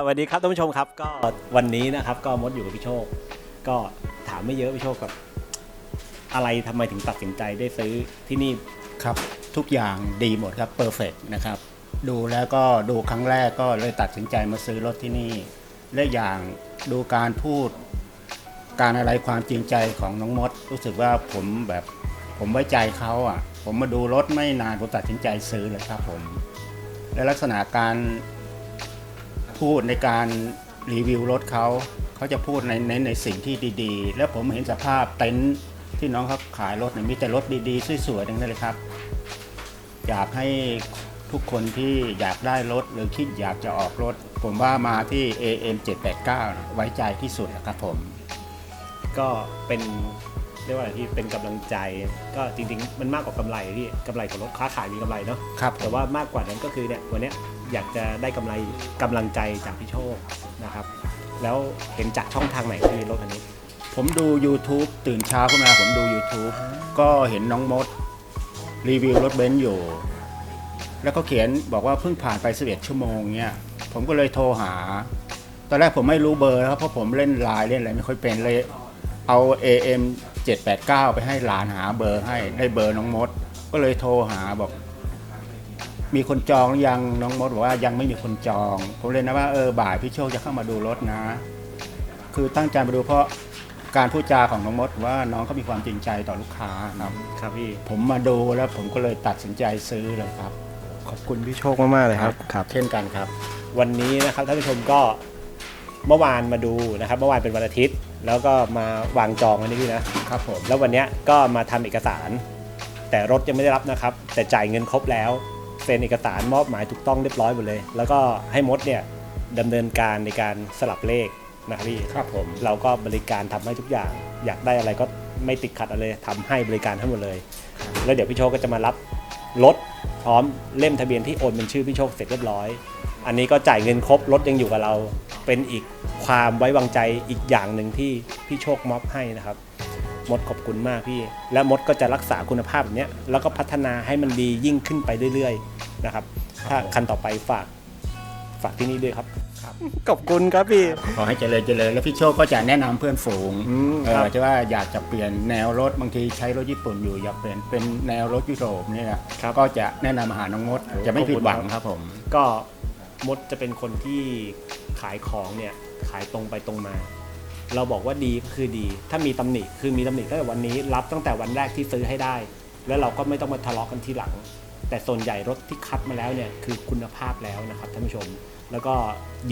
สวัสดีครับท่านผู้ชมครับ ก็วันนี้นะครับ ก็มดอยู่กับพี่โชค ก็ถามไม่เยอะพี่โชคกับ อะไรทำไมถึงตัดสินใจได้ซื้อที่นี่ ครับ ทุกอย่างดีหมดครับเพอร์เฟกนะครับ ดูแล้วก็ดูครั้งแรกก็เลยตัดสินใจมาซื้อรถที่นี่ และอย่างดูการพูด การอะไรความจริงใจของน้องมด รู้สึกว่าผมแบบผมไว้ใจเขาอะ ผมมาดูรถไม่นานผมตัดสินใจซื้อเลยครับผม และลักษณะการ พูดในการรีวิวรถเขา เขาจะพูดในในในสิ่งที่ดีๆ และผมเห็นสภาพเต็นท์ที่น้องเขาขายรถเนี่ยมีแต่รถดีๆ สวยๆทั้งนั้นเลยครับ อยากให้ทุกคนที่อยากได้รถหรือคิดอยากจะออกรถ ผมว่ามาที่ AM 789 ไว้ใจที่สุดนะครับผม ก็เป็น เรียกว่าอะไรที่เป็นกำลังใจ ก็จริงๆ มันมากกว่ากำไรที่กำไรของรถค้าขายมีกำไรเนาะครับแต่ว่ามากกว่านั้นก็คือเนี่ยวันเนี้ยอยากจะได้กำไรกำลังใจจากพี่โชคนะครับ แล้วเห็นจากช่องทางไหนที่รถคันนี้ ผมดู YouTube ตื่นเช้าขึ้นมาผมดู YouTube ก็เห็นน้องมดรีวิวรถเบนซ์อยู่ แล้วก็เขียนบอกว่าเพิ่งผ่านไป11ชั่วโมงเนี่ยผมก็เลยโทรหา ตอนแรกผมไม่รู้เบอร์นะครับเพราะผมเล่นไลน์เล่นอะไรไม่ค่อยเป็นเลยเอา AM 789 ไปให้หลานหาเบอร์ให้ได้เบอร์น้องมด ก็เลยโทรหาบอก มีคนจองหรือยังน้องมดบอกว่ายังไม่มีคนจอง ผมเลยนะว่าเออบ่ายพี่โชคจะเข้ามาดูรถนะ คือตั้งใจมาดูเพราะการพูดจาของน้องมดว่าน้องเขามีความจริงใจต่อลูกค้าครับ ครับพี่ ผมมาดูแล้วผมก็เลยตัดสินใจซื้อเลยครับ ขอบคุณพี่โชคมากๆเลยครับ ครับ เช่นกันครับ วันนี้นะครับท่านผู้ชมก็ เมื่อวานมาดูนะครับเมื่อวานเป็นวันอาทิตย์ แล้วก็มาวางจองกันนี่พี่นะครับผมแล้ววันเนี้ยก็มาทำเอกสาร แต่รถยังไม่ได้รับนะครับ แต่จ่ายเงินครบแล้วเซ็นเอกสารมอบหมายถูกต้องเรียบร้อยหมดเลย แล้วก็ให้มดเนี่ยดำเนินการในการสลับเลขนะครับพี่ครับผมเราก็บริการทำให้ทุกอย่าง อยากได้อะไรก็ไม่ติดขัดอะไรทำให้บริการทั้งหมดเลย แล้วเดี๋ยวพี่โชคก็จะมารับรถพร้อมเล่มทะเบียนที่โอนเป็นชื่อพี่โชคเสร็จเรียบร้อย อันนี้ก็จ่ายเงินครบรถยังอยู่กับเราเป็นอีก ความไว้วางใจอีกอย่างหนึ่งที่พี่โชคมอบให้นะครับ มดขอบคุณมากพี่ และมดก็จะรักษาคุณภาพแบบเนี้ยแล้วก็พัฒนาให้มันดียิ่งขึ้นไปเรื่อยๆนะครับ ถ้าคันต่อไปฝากฝากที่นี่ด้วยครับครับขอบคุณครับพี่ ขอให้เจริญเจริญแล้วพี่โชคก็จะแนะนำเพื่อนฝูงอืมเอครับ อจะว่าอยากจะเปลี่ยนแนวรถบางทีใช้รถญี่ปุ่นอยู่อยากเปลี่ยนเป็นแนวรถยุโรปเนี่ยครับก็จะแนะนำมาหาน้องมดจะไม่ผิดหวังครับผม ก็มดจะเป็นคนที่ขายของเนี่ย ขายตรงไปตรงมา เราบอกว่าดีก็คือดี ถ้ามีตำหนิคือมีตำหนิตั้งแต่วันนี้รับตั้งแต่วันแรกที่ซื้อให้ได้ แล้วเราก็ไม่ต้องมาทะเลาะกันทีหลัง แต่ส่วนใหญ่รถที่คัดมาแล้วเนี่ยคือคุณภาพแล้วนะครับท่านผู้ชม แล้วก็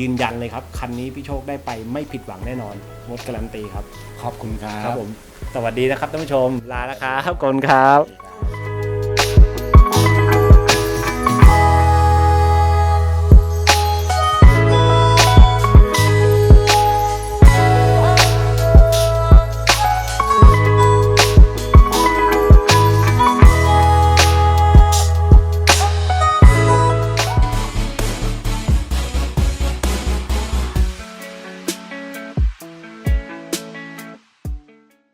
ยืนยันเลยครับคันนี้พี่โชคได้ไปไม่ผิดหวังแน่นอนมดการันตีครับขอบคุณครับครับผมสวัสดีนะครับท่านผู้ชมลาแล้วครับขอบคุณครับ